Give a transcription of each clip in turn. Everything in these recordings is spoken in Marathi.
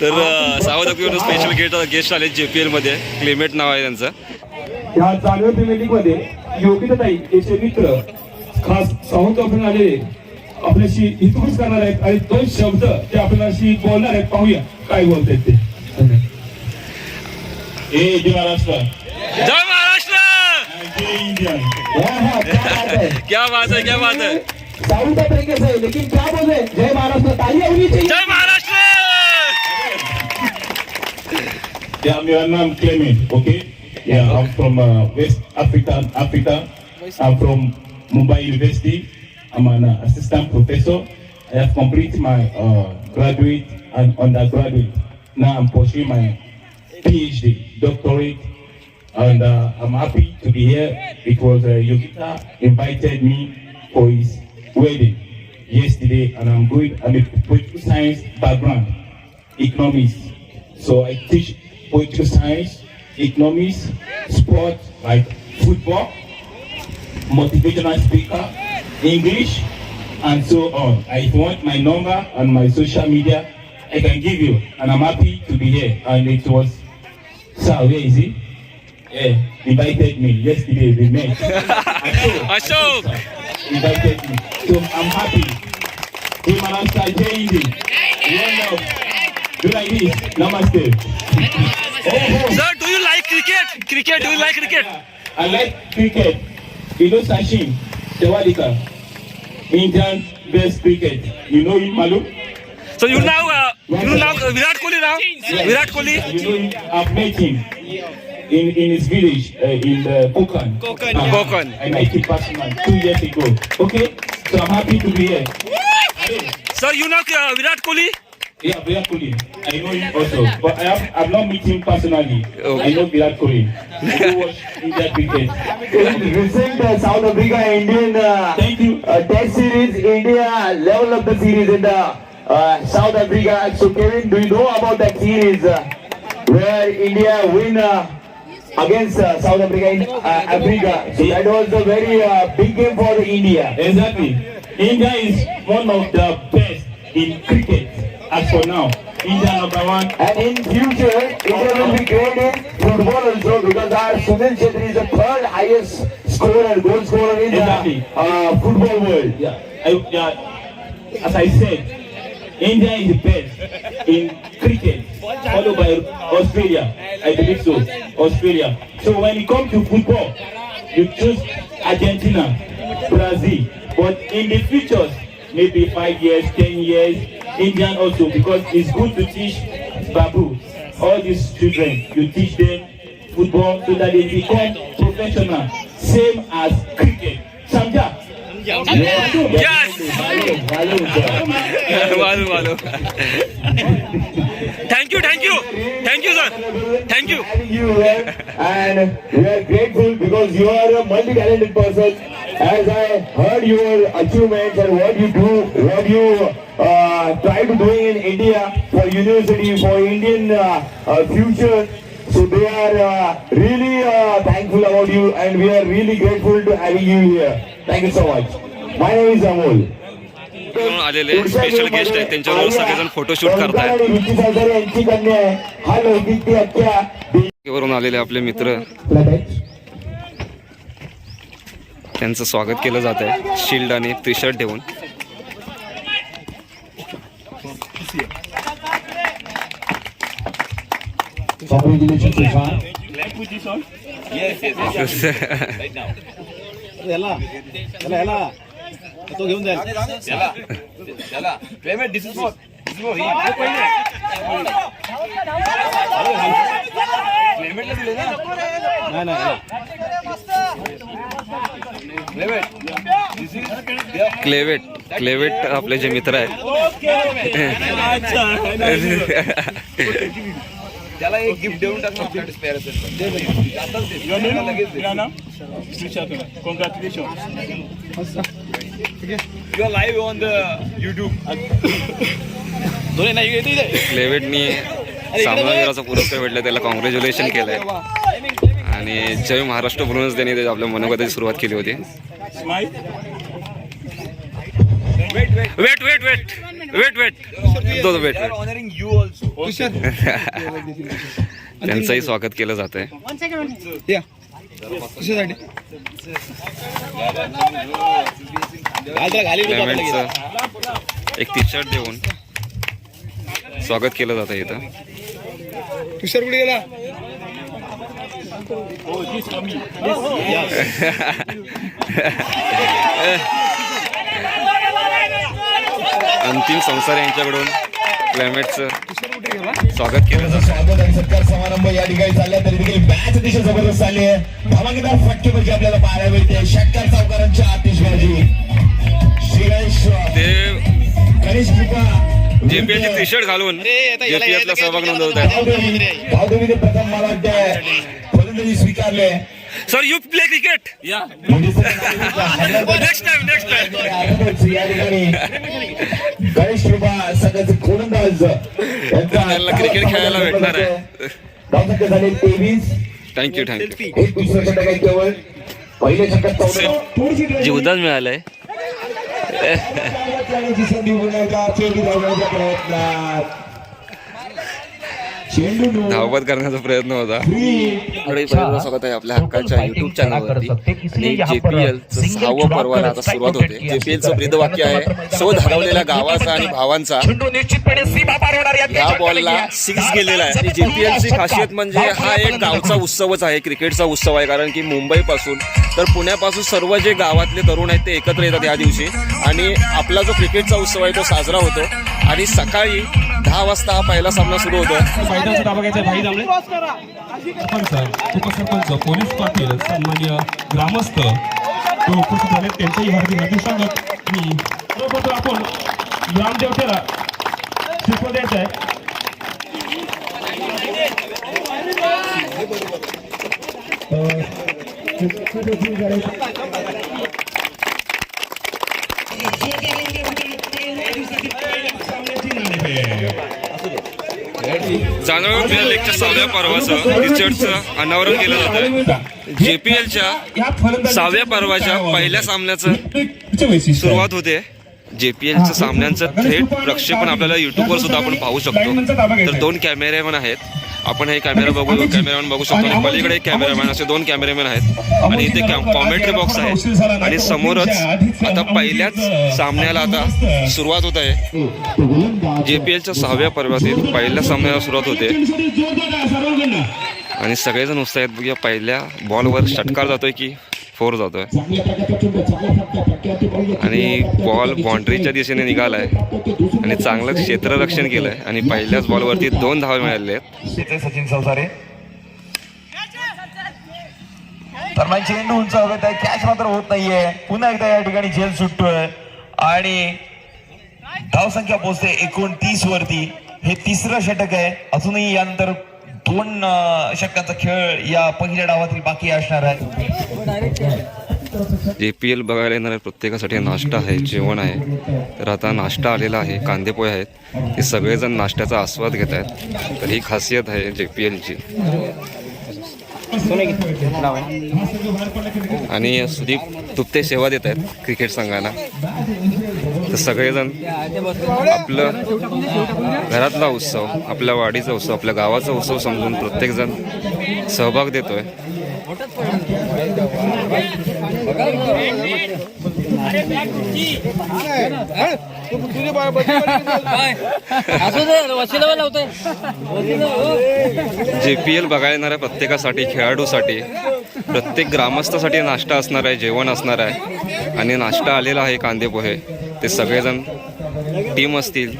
तर साऊथ आफ्रिकेवरून स्पेशल गेट गेस्ट आले जे पी एलमध्ये क्लेमेट नाव आहे त्यांचं. या चालू प्रीमियर लीगमध्ये योगिताताई याचे मित्र खास साऊथ आफ्रिकन आलेले आपल्याशी हितगुज करणार आहेत आणि दोन शब्द ते आपल्याशी बोलणार आहेत. पाहूया काय बोलतायत ते. ए जय महाराष्ट्र. जय महाराष्ट्र! जय इंडिया. वाह, वाह, क्या बात है क्या बात है. क्या बात है साउथ अफ्रीका से लेकिन क्या बोले जय महाराष्ट्र तालियां होनी चाहिए जय Maharashtra Yeah, my name Clement, okay? Yeah, I'm from uh, West Africa, Africa. I'm from Mumbai University. I'm an uh, assistant professor. I have completed my uh, graduate and undergraduate. Now I'm pursuing my PhD, doctorate, and uh, I'm happy to be here because uh, Yogita invited me for his wedding yesterday, and I'm going. I'm a political science background, economics. So I teach political science, economics, sport like football, motivational speaker, English, and so on. I want my number and my social media, I can give you, and I'm happy to be here. And it was, sir, where is he? Yeah, invited me yesterday. We met. I saw. I saw. invited me, so I'm happy. Hey, Malamsa Jayindi, one love. Do like this. Namaste. oh, oh. Sir, do you like cricket? Cricket? Do you like cricket? I like cricket. You know Sachin Tewalika, Indian best cricket. You know him, Malu. So you now, uh, you now uh, Virat Kohli now. Virat Kohli. You know him. I've met him in, in his village uh, in uh, Bokan, Kokan. Ah, I met him personally two years ago. Okay, so I'm happy to be here. Sir, you know uh, Virat Kohli? Yeah, Virat Kohli. I know him also, but I have I've not met him personally. Okay. I know Virat Kohli. I do watch recent uh, South Africa Indian uh, Thank you. Uh, test series, India level of the series in the uh, South Africa. So Kevin, do you know about that series uh, where India win? Uh, against uh, South Africa in uh, Africa? So that was a very uh, big game for India. Exactly. India is one of the best in cricket as for now. India number one. And in future, India will be great in football also because our Sunil Chetri is the third highest scorer, and goal scorer in Exactly. the uh, football world. Yeah, I, yeah. As I said, India is the best in cricket, followed by Australia. I believe so. Australia. So when it comes to football, you choose Argentina, Brazil. But in the future, maybe five years, ten years, Indian also because it's good to teach Babu, all these children, you teach them football so that they become professional, same as cricket. Samja. Yes! Balu, Balu. Thank you, thank you. Thank you, sir. Thank you. you and we are grateful because you are a multi-talented person. As I heard your achievements and what you do, what you uh, try to do in India for university, for Indian uh, uh future, so they are uh, really uh, thankful about you and we are really grateful to having you here. Thank you so much. My name is Amol. म्हणून आलेले स्पेशल गेस्ट आहेत त्यांच्याबरोबर सगळेजण फोटोशूट करतायत. यांची कन्या आहे? हा लौकिक आलेले आपले मित्र. त्यांचं स्वागत केलं जात आहे शिल्ड आणि टी शर्ट ठेवून Congratulations. याला याला याला तो घेऊन जाईल नाही नाही क्लेवेट क्लेवेट आपले जे मित्र आहेत त्याला एक गिफ्ट देऊन टाक ना आपल्या स्पेअर द क्लेवेटनी सामनावीराचा पुरस्कार भेटला त्याला कॉंग्रॅच्युलेशन केलंय. आणि जय महाराष्ट्र म्हणूनच त्यांनी ते आपल्या मनोगताची सुरुवात केली होती. Wait wait wait wait wait do wait त्यांचंही स्वागत केलं जात आहे एक टी शर्ट देऊन स्वागत केलं जातं इथं. तुषार कुठे गेला? अंतिम संसार यांच्याकडून. क्लायमेटचं स्वागत केलं जातं. स्वागत आणि सत्कार समारंभ या ठिकाणी चाललाय. तरी देखील मॅच अतिशय जबरदस्त चालली आहे. धमाकेदार फटकेबाजी आपल्याला पाहायला मिळते. षटकार सावकारांच्या आतिषबाजी श्री गणेश कृपा. जेपीएलची टी शर्ट घालून जेपीएफ ला सहभाग नोंदवत भावदेवी भावदेवीने प्रथम मला वाटतंय फलंदाजी स्वीकारले. Sir you play cricket next time next time या ठिकाणी गणेश कृपा सगळ्याचे गोलंदाज. यांचा त्यांना क्रिकेट खेळायला भेटणार आहे. धावसंख्या झाली तेवीस. थँक्यू थँक्यू एक केवळ. जीवदान मिळालंय खेळण्याची संधी मिळण्याचा चेंडू धावण्याच्या प्रयत्नात चेंडू नो. धावपत करण्याचा प्रयत्न होता. स्वागत आहे आपल्या हक्काच्या युट्यूब चॅनलवरती आणि जेपीएल सहावं पर्वाला आता सुरुवात होते. जेपीएलचं ब्रीद वाक्य आहे शोध हरवलेल्या गावाचा आणि भावांचा. ह्या बॉलला सिक्स गेलेला आहे. आणि जेपीएलची खासियत म्हणजे हा एक गावचा उत्सवच आहे क्रिकेटचा उत्सव आहे. कारण की मुंबईपासून तर पुण्यापासून सर्व जे गावातले तरुण आहेत ते एकत्र येतात या दिवशी. आणि आपला जो क्रिकेटचा उत्सव आहे तो साजरा होतो. आणि सकाळी दहा वाजता हा पहिला सामना सुरू होतो मैदानाचा ताबा घ्यायचा भाई दामले. सरपंच उपसरपंच पोलीस पाटील सन्मान्य ग्रामस्थ तो उपस्थित झाले त्यांच्याही हार्दिक हार्दिक स्वागत मी सर्वप्रथम आपण ग्रामदेवतेला शिकवू द्यायचं आहे. जाणवून प्रिया लेकच्या सहाव्या पर्वाचं रिचर्डचं अनावरण केलं जातं जेपीएलच्या सहाव्या पर्वाच्या पहिल्या सामन्याचं सुरुवात होते. जेपीएलच्या सामन्यांचं थेट प्रक्षेपण आपल्याला युट्यूबवर सुद्धा आपण पाहू शकतो. तर दोन कॅमेरेमन आहेत. आपण हे कॅमेरा बघू कॅमेरामॅन बघू शकतो. आणि पलीकडे एक कॅमेरामॅन असे दोन कॅमेरामॅन आहेत. आणि इथे कॉमेंट्री बॉक्स आहे. आणि समोरच आता पहिल्याच सामन्याला आता सुरुवात होत आहे. जेपीएलच्या सहाव्या पर्वातील पहिल्या सामन्याला सुरुवात होते. आणि सगळेजण उत्साहित बघूया पहिल्या बॉलवर षटकार जातोय की फोर जातोय. आणि बॉल बाउंड्रीच्या दिशेने निघालाय. आणि चांगलं क्षेत्ररक्षण केलंय. आणि पहिल्याच बॉलवरती दोन धावा मिळाले आहेत. सचिन संसारे. चेंडू उंचावत आहे. कॅच मात्र होत नाहीये. पुन्हा एकदा या ठिकाणी झेल सुटतोय. आणि धावसंख्या पोहोचते एकोणतीस वरती. हे तिसरं षटक आहे. अजूनही यानंतर दोन षटकांचा खेळ या पहिल्या डावातील बाकी असणार आहे. जे पी एल बघायला येणाऱ्या प्रत्येकासाठी नाश्ता आहे जेवण आहे. तर आता नाश्ता आलेला आहे कांदेपोहे आहेत. ते सगळेजण नाश्त्याचा आस्वाद घेत आहेत. तर ही खासियत आहे जे पी एलची आणि सुदीप तुपते सेवा देत आहेत क्रिकेट संघाला. तर सगळेजण आपलं घरातला उत्सव आपल्या वाडीचा उत्सव आपल्या गावाचा उत्सव समजून प्रत्येकजण सहभाग देतोय. जे पी एल बघायला येणाऱ्या प्रत्येकासाठी खेळाडूसाठी प्रत्येक ग्रामस्थासाठी नाश्ता असणार आहे जेवण असणार आहे. आणि नाश्ता आलेला आहे कांदे पोहे ते सगळेजण टीम असतील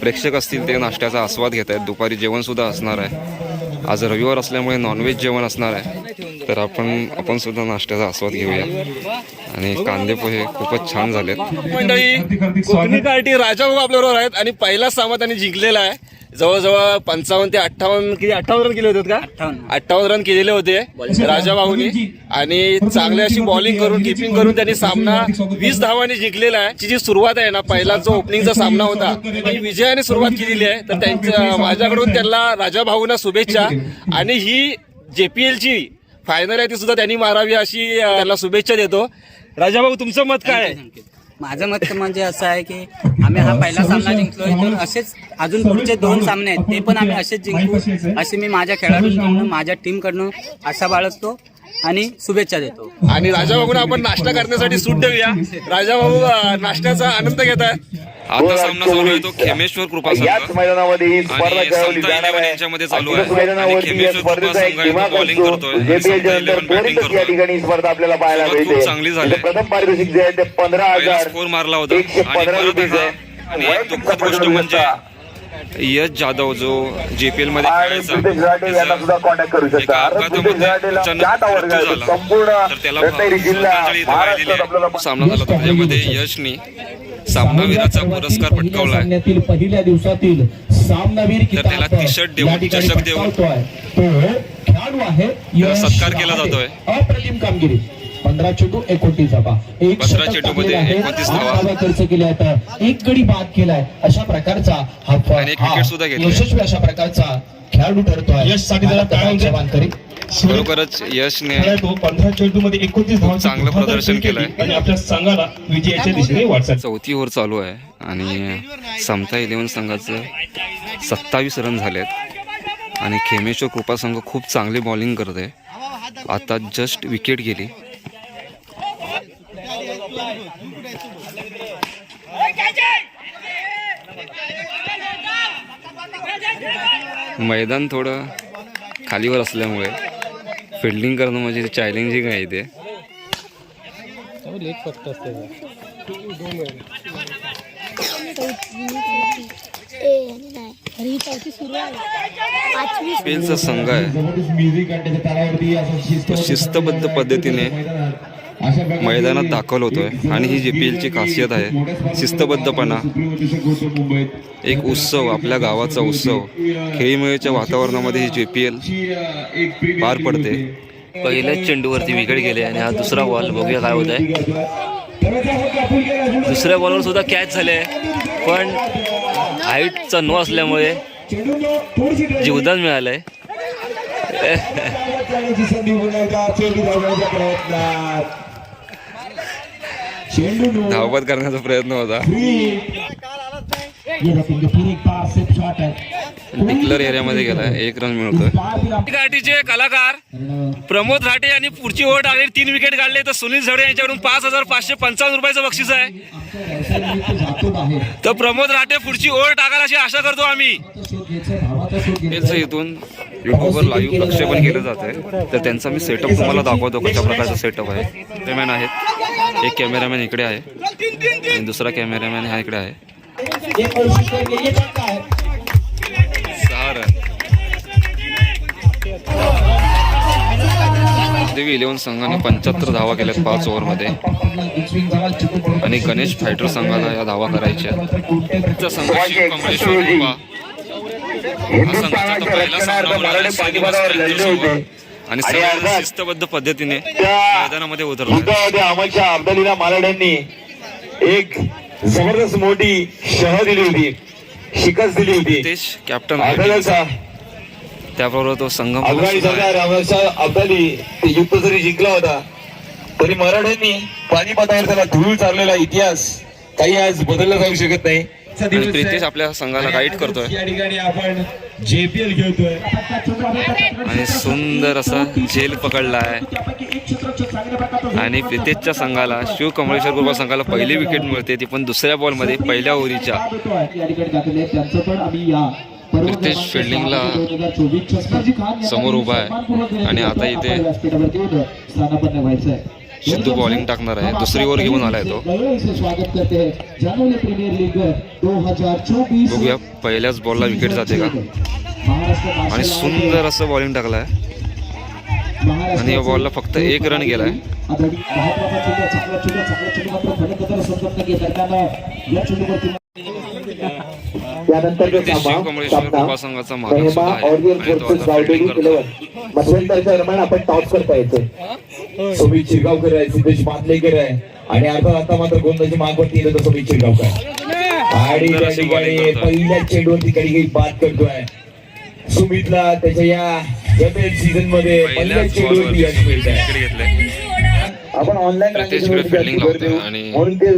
प्रेक्षक असतील ते नाश्त्याचा आस्वाद घेत आहेत. दुपारी जेवणसुद्धा असणार आहे. आज रविवार असल्यामुळे नॉनव्हेज जेवण असणार आहे. तर आपण आपणसुद्धा नाश्त्याचा आस्वाद घेऊया. आणि कांदे पोहे खूपच छान झालेत. मंडळी कोकणी पार्टी राजाभाऊ आपल्याबरोबर आहेत आणि पहिला सामना त्यांनी जिंकलेला आहे. जवळजवळ पंचावन्न ते अठ्ठावन्न किती अठ्ठावन्न रन केले होते का? अठ्ठावन्न रन केलेले होते राजाभाऊनी आणि चांगली अशी बॉलिंग करून किपिंग करून त्यांनी सामना वीस धावांनी जिंकलेला आहे. ची जी सुरुवात आहे ना पहिला जो ओपनिंगचा सामना होता ती विजयाने सुरुवात केलेली आहे. तर त्यांच्या माझ्याकडून त्यांना राजा भाऊना शुभेच्छा. आणि ही जेपीएलची फायनल आहे ती सुद्धा त्यांनी मारावी अशी त्यांना शुभेच्छा देतो. राजाभाऊ तुमचं मत काय आहे? माझं मत म्हणजे असं आहे की आम्ही हा पहिला सामना जिंकलोय तर असेच अजून पुढचे दोन सामने आहेत ते पण आम्ही असेच जिंकू असे मी माझ्या खेळाडूंकडून माझ्या टीमकडून आशा बाळगतो. आणि शुभेच्छा देतो आणि राजा बाबून आपण नाश्ता करण्यासाठी सूट देऊया राजा बाबू अं, नाश्त्याचा आनंद घेत आहे आता सामना चालू आहे तो खेमेश्वर कृपा याच संघ मैदानामध्ये ही स्पर्धा आणि खेळवली संत जाणार 11 आहे यांच्यामध्ये चालू आहे. मैदानावरती आणि या खेमेश्वर स्पर्धेचा एक कृपा संघ bowling असतो. करतोय. आणि JPL च्या संत नंतर 11 batting त्वरितच या करतोय. ठिकाणी स्पर्धा आपल्याला पाहायला सुरुवात खूप मिळते चांगली झाली. इथं प्रथम पारितोषिक जे आहे ते पंधरा पहिला हजार स्कोर मारला होता एकशे आणि पंधरा परत रुपये हा आणि एक दुःखद गोष्ट म्हणजे यश जाधव जो मध्ये इथं वाहिलेली महाराष्ट्रात आपल्याला आहे. सामना झाला होता त्यामध्ये यशनी सामनावीराचा पुरस्कार पटकावलाय सामन्यातील पहिल्या दिवसातील सामनावीर तर त्याला टी-शर्ट देऊन, चषक देऊन पटकावतोय. तो खेळाडू आहे यश सत्कार केला. जातोय. अप्रतिम कामगिरी पंधरा चेंडू एकोणतीस धाबा एक पंधरा शतक चेंडूमध्ये टाकलेलं आहे. 29 आठ धावा. धावा खर्च केल्या आहेत एक गडी बाद केलाय. अशा प्रकारचा हा. यशस्वी अशा प्रकारचा खेळाडू ठरतोय. यशसाठी जरा द्या. मानकरी खरोखरच यशने पंधरा चेंडू मध्ये एकोणतीस धावांची चांगलं प्रदर्शन केली. केलंय. आणि आपल्या संघाला विजयाच्या दिशेने वाटचाल. चौथी ओव्हर चालू आहे. आणि समता इलेव्हन संघाचं सत्तावीस रन झालेत. आणि खेमेश्वर कृपा संघ खूप चांगली बॉलिंग करते आता जस्ट विकेट गेली. मैदान थोडं खालीवर असल्यामुळे फिल्डिंग करणं म्हणजे चॅलेंजिंग आहे ते पेलचा संघ आहे. शिस्तबद्ध पद्धतीने मैदानात दाखल होतोय. आणि ही जी पी एलची खासियत आहे. शिस्तबद्धपणा. एक उत्सव आपल्या गावाचा उत्सव. खेळीमेळीच्या वातावरणामध्ये ही जे पी एल पार पडते. पहिल्याच चेंडूवरती विकेट गेले आणि हा दुसरा बॉल. बघूया काय होत आहे दुसऱ्या बॉलवर सुद्धा कॅच झाले पण हाईटचा नो असल्यामुळे जीवदान मिळालंय. संधी पुन्हा धावपत करण्याचा प्रयत्न होता. है डिक्लर एरियामध्ये गेलाय एक रन हम- घाटीचे कलाकार प्रमोद राठे यांनी पुढची ओव्हर टाकली. तीन विकेट काढले तर सुनील झडे यांच्याकडून पाच हजार पाचशे पंचावन्न रुपयाचं बक्षीस आहे. तर प्रमोद राठे पुढची ओव्हर टाकाल अशी आशा करतो आम्ही. इथून युट्यूबवर लाईव्ह प्रक्षेपण केलं जाते तर त्यांचा मी सेटअप तुम्हाला दाखवतो कशा प्रकारचा सेटअप आहे. कॅमेरामॅन आहेत. एक कॅमेरामॅन इकडे आहे. आणि दुसरा कॅमेरामॅन हा इकडे आहे. है देवी इलेव्हन संघाने पंच्याहत्तर धावा केल्यात पाच ओव्हरमध्ये. आणि गणेश फायटर संघाला या धावा करायच्या संघाचा तो पहिला सामना. आणि शिस्तबद्ध पद्धतीने मैदानामध्ये उतरला अहमदशा अब्दालीला मालाड्यांनी एक जबरदस्त मोठी शह दिली होती. शिकस्त दिली होती. कॅप्टन त्याबरोबर तो अहमदशाह अब्दाली ते युद्ध जरी जिंकला होता तरी मराठ्यांनी पाणीपतावर त्याला धूळ चाललेला इतिहास काही आज बदलला जाऊ शकत नाही. आणि प्रितेश आपल्या संघाला गाईड करतोय. या ठिकाणी आपण जेपीएल खेळतोय. आणि सुंदर असा झेल पकडला आहे आणि प्रितेशच्या संघाला शिव कमलेश्वर कृपा संघाला पहिली विकेट मिळते. ती पण दुसऱ्या बॉलमध्ये पहिल्या ओव्हरीच्या. प्रितेश फिल्डिंगला सहा 2024 छत्रजी खान यांना समोर उभा आहे. आणि. आता इथे सिद्धू बॉलिंग टाकणार आहे. दुसरी ओव्हर घेऊन आलाय तो. गौरव से स्वागत करते जानोली प्रीमियर लीग 2024 बघूया पहिल्याच बॉलला विकेट जाते का? आणि सुंदर असं बॉलिंग टाकलाय. आणि या बॉलला फक्त एक रन गेलाय. त्यानंतर संघाचा मालक सुद्धा आहे. आणि तो आता फिल्डिंग करतोय. मध्यंतरच्या दरम्यान आपण टॉस करता येतो. सुमित शिरगावकर आहे सिद्धेश मातलेकर आहे. आणि आता आता मात्र गोंदाची मागवरती येतो तो सुमित शिरगावकर. आणि त्या ठिकाणी. पहिल्या चेंडूवरती कधी काही बाद करतोय. सुमितला त्याच्या या सीझनमध्ये पहिल्या चेंडूवरती यश मिळत आहे आपण ऑनलाईन म्हणून ते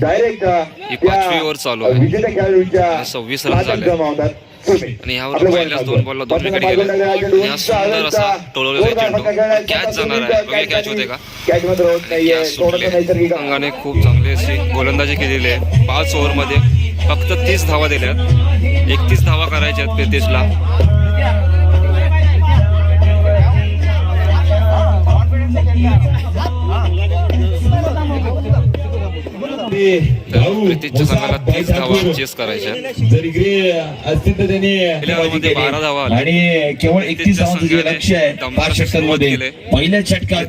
डायरेक्ट ही. विजेत्या खेळाडूंच्या आणि 26 आणि ह्यावर आपलं पहिल्याच दोन बॉलला दोन विकेट गेले. सुंदर असा टोळवलेला चेंडू. कॅच जाणार आहे. कॅच होते का? सुटले नैसर्गिक संघाने खूप चांगली अशी गोलंदाजी केलेली आहे पाच ओव्हरमध्ये फक्त तीस धावा दिल्या आहेत एकतीस धावा करायच्या आहेत प्रितेशला संघाला तीस धावा चेस करायच्या बारा धावा. आणि केवळ एकतीस दमदार पाच सुरुवात षटकांमध्ये केली. पहिल्या षटकात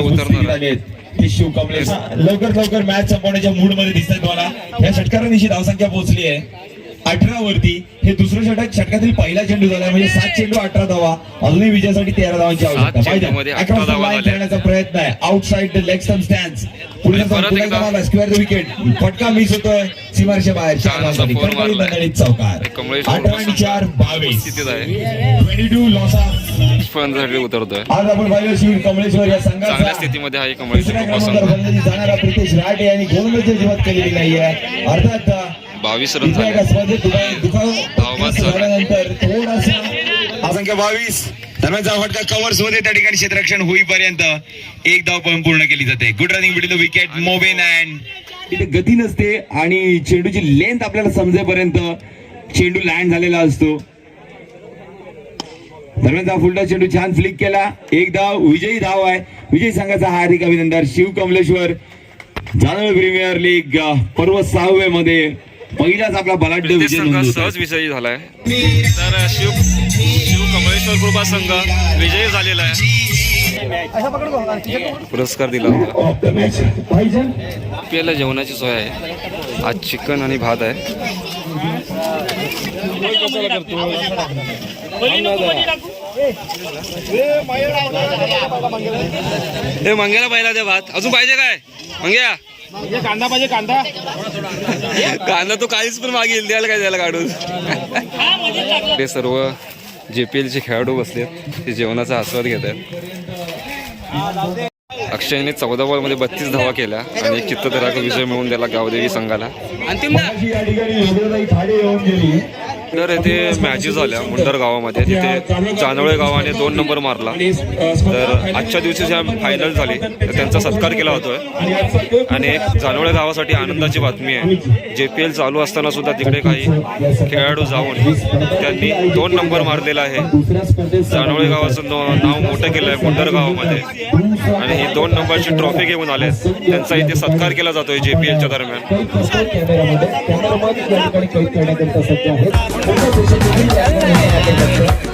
उतरणार. ते शिव कमलेश लवकर लवकर मॅच संपवण्याच्या मूडमध्ये दिसत तुम्हाला या षटकारांची धावसंख्या पोहोचली आहे अठरा वरती. हे दुसरं षटक षटकातील पहिला चेंडू झाला म्हणजे सात चेंडू अठरा धावा. अजूनही विजयासाठी तेरा धावांची आवश्यकता. प्रयत्न आहे. Outside the leg stump stand पुढे स्क्वेअर द विकेट फटका मिस होतोय. सीमारेषे बाहेर. चौकार अठरा आणि चार बावीस. ट्वेंटी टू लॉस उतरतोय. आज आपण पाहिलं शिव कमलेश्वर या चांगल्या संघाचा स्थितीमध्ये आहे दुसऱ्या क्रमांकावर फलंदाजी जाणारा प्रितेश राटे यांनी गोलंदाजी अजिबात केलेली नाहीये. अर्थात बावीस रन इथल्या एका झाले. स्पर्धेत दुखाव- दुखाव धावबाद झाला. झाल्यानंतर थोडासा संख्या बावीस. दरम्यानचा फटका कव्हर्समध्ये त्या ठिकाणी क्षेत्ररक्षण होईपर्यंत एक धाव पण पूर्ण केली जाते. Good running between the wicket Mobin and तिथे गती नसते आणि चेंडूची लेंथ आपल्याला समजेपर्यंत चेंडू लँड झालेला असतो. दरम्यानचा फुलटा चेंडू छान फ्लिक केला. एक धाव विजयी धाव आहे. विजयी संघाचा हार्दिक अभिनंदन शिव कमलेश्वर जानवे प्रीमियर लीग पर्व सहावे मध्ये पहिलाच आपला बलाढ्य विजय संघ. सहज विजयी झालाय. तर शिव शिव कमलेश्वर कृपा संघ विजयी झालेला आहे. पुरस्कार दिला आपल्याला जेवणाची सोय आहे. आज चिकन आणि भात आहे. हे मंग्याला पाहिला ते भात. अजून पाहिजे काय? मंग्या? कांदा पाहिजे कांदा. कांदा तो काहीच पण मागेल द्यायला काय द्यायला काढून? ते सर्व जे पी एलचे खेळाडू बसलेत ते जेवणाचा आस्वाद घेत आहेत. अक्षयने चौदा बॉलमध्ये बत्तीस धावा केल्या आणि एक चित्तधराक विजय मिळवून दिला गावदेवी संघाला. तर येथे मॅचेस झाल्या मुंडर गावामध्ये. तिथे जानवळे गावाने दोन नंबर मारला. तर आजच्या दिवशी ज्या फायनल झाली तर त्यांचा सत्कार केला होतोय आणि एक जानवळे गावासाठी आनंदाची बातमी आहे. जे पी एल चालू असताना सुद्धा तिकडे काही खेळाडू जाऊन त्यांनी दोन नंबर मारलेला आहे. दुसऱ्या जानवळे गावाचं नाव मोठं केलं आहे मुंडर गावामध्ये. आणि हे दोन नंबरची ट्रॉफी घेऊन आले. त्यांचा इथे सत्कार केला जातोय जे पी एलच्या दरम्यान. 我们这些年轻人。